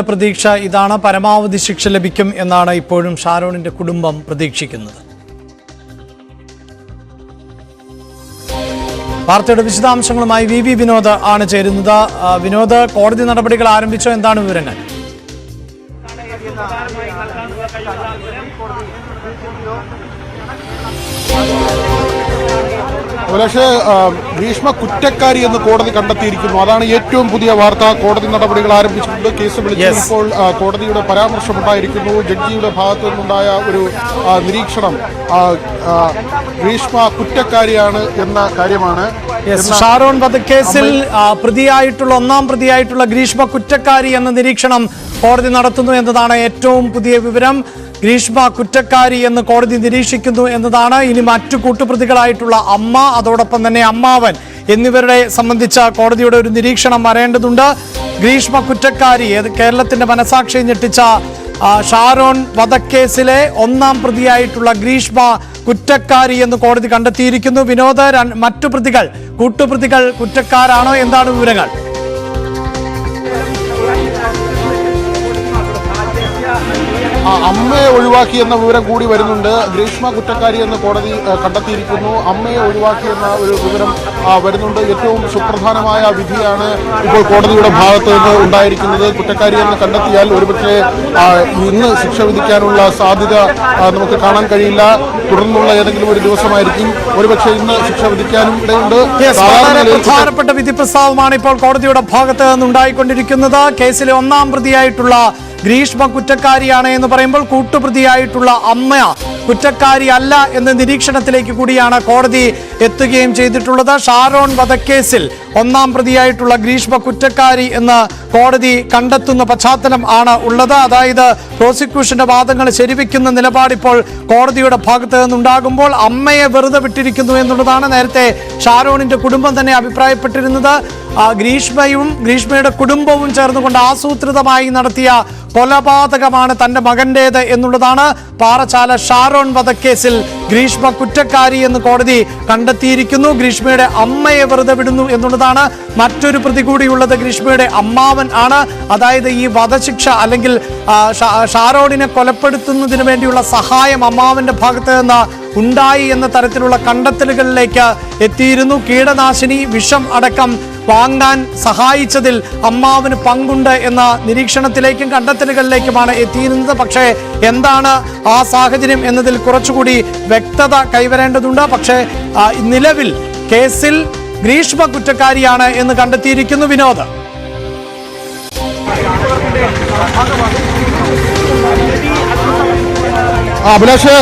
പ്രതീക്ഷ ഇതാണ് പരമാവധി ശിക്ഷ ലഭിക്കും എന്നാണ് ഇപ്പോഴും ഷാരോണിന്റെ കുടുംബം പ്രതീക്ഷിക്കുന്നത്. വാർത്തയുടെ വിശദാംശങ്ങളുമായി വി വി വിനോദ് ആണ് ചേരുന്നത്. വിനോദ് കോടതി നടപടികൾ ആരംഭിച്ചോ? എന്താണ് വിവരങ്ങൾ? പക്ഷേ ഭീഷ്മ കുറ്റക്കാരി എന്ന് കോടതി കണ്ടെത്തിയിരിക്കുന്നു. അതാണ് ഏറ്റവും പുതിയ വാർത്ത. കോടതി നടപടികൾ ആരംഭിച്ചിട്ടുണ്ട്. കേസ് വിളിച്ചപ്പോൾ കോടതിയുടെ പരാമർശമുണ്ടായിരിക്കുന്നു. ജഡ്ജിയുടെ ഭാഗത്തു നിന്നുണ്ടായ ഒരു നിരീക്ഷണം ഭീഷ്മ കുറ്റക്കാരിയാണ് എന്ന കാര്യമാണ്. ഷാരോൺ വധക്കേസിൽ കേസിൽ പ്രതിയായിട്ടുള്ള ഒന്നാം പ്രതിയായിട്ടുള്ള ഗ്രീഷ്മ കുറ്റക്കാരി എന്ന നിരീക്ഷണം കോടതി നടത്തുന്നു എന്നതാണ് ഏറ്റവും പുതിയ വിവരം. ഗ്രീഷ്മ കുറ്റക്കാരി എന്ന് കോടതി നിരീക്ഷിക്കുന്നു എന്നതാണ് ഇനി മറ്റു കൂട്ടുപ്രതികളായിട്ടുള്ള അമ്മ അതോടൊപ്പം തന്നെ അമ്മാവൻ എന്നിവരുടെ സംബന്ധിച്ച കോടതിയുടെ ഒരു നിരീക്ഷണം വരേണ്ടതുണ്ട്. ഗ്രീഷ്മ കുറ്റക്കാരി കേരളത്തിന്റെ മനസാക്ഷി ഞെട്ടിച്ച ഷാരോൺ വധക്കേസിലെ ഒന്നാം പ്രതിയായിട്ടുള്ള ഗ്രീഷ്മ കുറ്റക്കാരി എന്ന് കോടതി കണ്ടെത്തിയിരിക്കുന്നു. വിനോദ മറ്റു പ്രതികൾ കൂട്ടുപ്രതികൾ കുറ്റക്കാരാണോ? എന്താണ് വിവരങ്ങൾ? അമ്മയെ ഒഴിവാക്കി എന്ന വിവരം കൂടി വരുന്നുണ്ട്. ഗ്രീഷ്മ കുറ്റക്കാരി എന്ന് കോടതി കണ്ടെത്തിയിരിക്കുന്നു. അമ്മയെ ഒഴിവാക്കി എന്ന ഒരു വിവരം വരുന്നുണ്ട്. ഏറ്റവും സുപ്രധാനമായ വിധിയാണ് ഇപ്പോൾ കോടതിയുടെ ഭാഗത്ത് നിന്ന് ഉണ്ടായിരിക്കുന്നത്. കുറ്റക്കാരി എന്ന് കണ്ടെത്തിയാൽ ഒരുപക്ഷെ ഇന്ന് ശിക്ഷ വിധിക്കാനുള്ള സാധ്യത നമുക്ക് കാണാൻ കഴിയില്ല. തുടർന്നുള്ള ഏതെങ്കിലും ഒരു ദിവസമായിരിക്കും. ഒരുപക്ഷെ ഇന്ന് ശിക്ഷ വിധിക്കാനും ഇടയുണ്ട് പ്രധാനപ്പെട്ട വിധി പ്രസ്താവമാണ് ഇപ്പോൾ കോടതിയുടെ ഭാഗത്ത് നിന്നുണ്ടായിക്കൊണ്ടിരിക്കുന്നത്. കേസിലെ ഒന്നാം പ്രതിയായിട്ടുള്ള ഗ്രീഷ്മ കുറ്റക്കാരിയാണ് എന്ന് പറയുമ്പോൾ കൂട്ടുപ്രതിയായിട്ടുള്ള അമ്മ കുറ്റക്കാരി അല്ല എന്ന നിരീക്ഷണത്തിലേക്ക് കൂടിയാണ് കോടതി എത്തുകയും ചെയ്തിട്ടുള്ളത്. ഷാരോൺ വധക്കേസിൽ ഒന്നാം പ്രതിയായിട്ടുള്ള ഗ്രീഷ്മ കുറ്റക്കാരി എന്ന് കോടതി കണ്ടെത്തുന്ന പശ്ചാത്തലം ആണ് ഉള്ളത്. അതായത് പ്രോസിക്യൂഷന്റെ വാദങ്ങൾ ശരിവെക്കുന്ന നിലപാട് ഇപ്പോൾ കോടതിയുടെ ഭാഗത്ത് നിന്നുണ്ടാകുമ്പോൾ അമ്മയെ വെറുതെ വിട്ടിരിക്കുന്നു എന്നുള്ളതാണ് നേരത്തെ ഷാരോണിന്റെ കുടുംബം തന്നെ അഭിപ്രായപ്പെട്ടിരുന്നത്. ഗ്രീഷ്മയും ഗ്രീഷ്മയുടെ കുടുംബവും ചേർന്നുകൊണ്ട് ആസൂത്രിതമായി നടത്തിയ കൊലപാതകമാണ് തന്റെ മകന്റേത് എന്നുള്ളതാണ്. പാറച്ചാല ഷാരോൺ വധക്കേസിൽ ഗ്രീഷ്മ കുറ്റക്കാരി എന്ന് കോടതി കണ്ടെത്തിയിരിക്കുന്നു. ഗ്രീഷ്മയുടെ അമ്മയെ വെറുതെ വിടുന്നു എന്നുള്ളതാണ് മറ്റൊരു പ്രതി കൂടിയുള്ളത്. ഗ്രീഷ്മയുടെ അമ്മാവൻ ആണ്. അതായത് ഈ വധശിക്ഷ അല്ലെങ്കിൽ ഷാരോണിനെ കൊലപ്പെടുത്തുന്നതിന് വേണ്ടിയുള്ള സഹായം അമ്മാവന്റെ ഭാഗത്ത് നിന്ന് ഉണ്ടായി എന്ന തരത്തിലുള്ള കണ്ടെത്തലുകളിലേക്ക് എത്തിയിരുന്നു. കീടനാശിനി വിഷം അടക്കം വാങ്ങാൻ സഹായിച്ചതിൽ അമ്മാവിന് പങ്കുണ്ട് എന്ന നിരീക്ഷണത്തിലേക്കും കണ്ടെത്തലുകളിലേക്കുമാണ് എത്തിയിരുന്നത്. പക്ഷേ എന്താണ് ആ സാഹചര്യം എന്നതിൽ കുറച്ചുകൂടി വ്യക്തത കൈവരേണ്ടതുണ്ട്. പക്ഷേ നിലവിൽ കേസിൽ ഗ്രീഷ്മ കുറ്റക്കാരിയാണ് എന്ന് കണ്ടെത്തിയിരിക്കുന്നു വിനോദ്. അഭിലാഷ്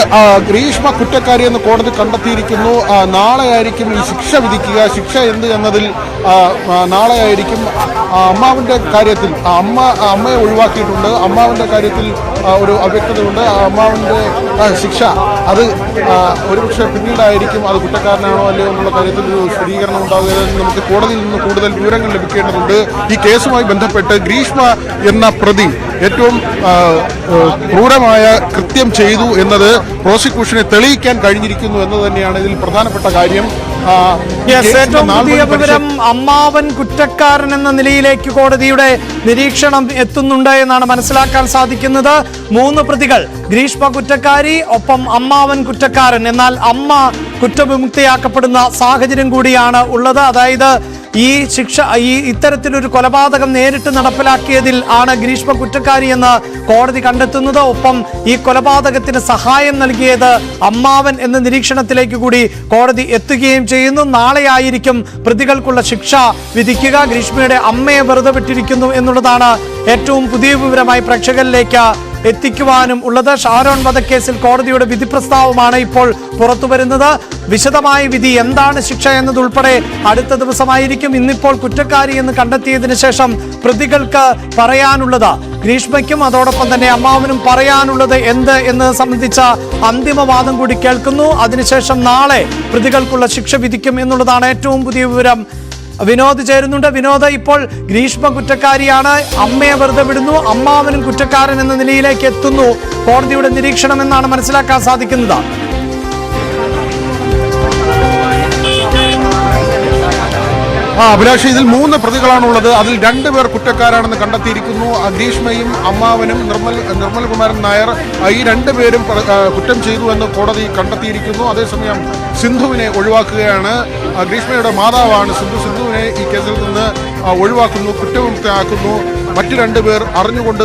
ഗ്രീഷ്മ കുറ്റക്കാരി എന്ന് കോടതി കണ്ടെത്തിയിരിക്കുന്നു. നാളെയായിരിക്കും ഈ ശിക്ഷ വിധിക്കുക. ശിക്ഷ എന്ത് എന്നതിൽ നാളെയായിരിക്കും അമ്മാവിന്റെ കാര്യത്തിൽ അമ്മ അമ്മയെ ഒഴിവാക്കിയിട്ടുണ്ട്. അമ്മാവിന്റെ കാര്യത്തിൽ ഒരു അവ്യക്തതയുണ്ട്. ആ, ശിക്ഷ അത് ഒരുപക്ഷെ പിന്നീടായിരിക്കും അത് കുറ്റക്കാരനാണോ അല്ലയോ എന്നുള്ള കാര്യത്തിൽ ഒരു സ്ഥിരീകരണം ഉണ്ടാകുക നമുക്ക് കോടതിയിൽ നിന്ന് കൂടുതൽ വിവരങ്ങൾ ലഭിക്കേണ്ടതുണ്ട്. ഈ കേസുമായി ബന്ധപ്പെട്ട് ഗ്രീഷ്മ എന്ന പ്രതി ഏറ്റവും ക്രൂരമായ കൃത്യം ചെയ്തു എന്നത് പ്രോസിക്യൂഷനെ തെളിയിക്കാൻ കഴിഞ്ഞിരിക്കുന്നു എന്നത് തന്നെയാണ് ഇതിൽ പ്രധാനപ്പെട്ട കാര്യം. ഏറ്റവും പുതിയ വിവരം അമ്മാവൻ കുറ്റക്കാരൻ എന്ന നിലയിലേക്ക് കോടതിയുടെ നിരീക്ഷണം എത്തുന്നുണ്ട് എന്നാണ് മനസ്സിലാക്കാൻ സാധിക്കുന്നത്. മൂന്ന് പ്രതികൾ ഗ്രീഷ്മ കുറ്റക്കാരി ഒപ്പം അമ്മാവൻ കുറ്റക്കാരൻ. എന്നാൽ അമ്മ കുറ്റവിമുക്തിയാക്കപ്പെടുന്ന സാഹചര്യം കൂടിയാണ് ഉള്ളത്. അതായത് ഈ ശിക്ഷ ഈ ഇത്തരത്തിലൊരു കൊലപാതകം നേരിട്ട് നടപ്പിലാക്കിയതിൽ ആണ് ഗ്രീഷ്മ കുറ്റക്കാരി എന്ന് കോടതി കണ്ടെത്തുന്നത്. ഒപ്പം ഈ കൊലപാതകത്തിന് സഹായം നൽകിയത് അമ്മാവൻ എന്ന നിരീക്ഷണത്തിലേക്ക് കൂടി കോടതി എത്തുകയും ചെയ്യുന്നു. നാളെയായിരിക്കും പ്രതികൾക്കുള്ള ശിക്ഷ വിധിക്കുക. ഗ്രീഷ്മയുടെ അമ്മയെ വെറുതെ വിട്ടിരിക്കുന്നു എന്നുള്ളതാണ് ഏറ്റവും പുതിയ വിവരമായി പ്രേക്ഷകരിലേക്ക് എത്തിക്കുവാനും ഉള്ളത്. ഷാരോൺ വധക്കേസിൽ കോടതിയുടെ വിധി പ്രസ്താവമാണ് ഇപ്പോൾ പുറത്തു വരുന്നത് വിശദമായ വിധി എന്താണ് ശിക്ഷ എന്നതുൾപ്പെടെ അടുത്ത ദിവസമായിരിക്കും ഇന്നിപ്പോൾ കുറ്റക്കാരി എന്ന് കണ്ടെത്തിയതിനു ശേഷം പ്രതികൾക്ക് പറയാനുള്ളത്. ഗ്രീഷ്മയ്ക്കും അതോടൊപ്പം തന്നെ അമ്മാവനും പറയാനുള്ളത് എന്ത് എന്ന് സംബന്ധിച്ച അന്തിമവാദം കൂടി കേൾക്കുന്നു. അതിനുശേഷം നാളെ പ്രതികൾക്കുള്ള ശിക്ഷ വിധിക്കും എന്നുള്ളതാണ് ഏറ്റവും പുതിയ വിവരം. വിനോദ് ചേരുന്നുണ്ട്. വിനോദ് ഇപ്പോൾ ഗ്രീഷ്മ കുറ്റക്കാരിയാണ് അമ്മയെ വെറുതെ വിടുന്നു. അമ്മാവനും കുറ്റക്കാരൻ എന്ന നിലയിലേക്ക് എത്തുന്നു. കോടതിയുടെ നിരീക്ഷണം എന്നാണ് മനസ്സിലാക്കാൻ സാധിക്കുന്നത്. ആ അഭിലാഷ് ഇതിൽ മൂന്ന് പ്രതികളാണുള്ളത്. അതിൽ രണ്ടുപേർ കുറ്റക്കാരാണെന്ന് കണ്ടെത്തിയിരിക്കുന്നു. അഗ്രീഷ്മയും അമ്മാവനും നിർമ്മൽ നിർമ്മൽ കുമാരൻ നായർ ഈ രണ്ടുപേരും കുറ്റം ചെയ്തു എന്ന് കോടതി കണ്ടെത്തിയിരിക്കുന്നു. അതേസമയം സിന്ധുവിനെ ഒഴിവാക്കുകയാണ്. ഗ്രീഷ്മയുടെ മാതാവാണ് സിന്ധു. സിന്ധുവിനെ ഈ കേസിൽ നിന്ന് ഒഴിവാക്കുന്നു കുറ്റവിമുക്തയാക്കുന്നു. മറ്റു രണ്ടുപേർ അറിഞ്ഞുകൊണ്ട്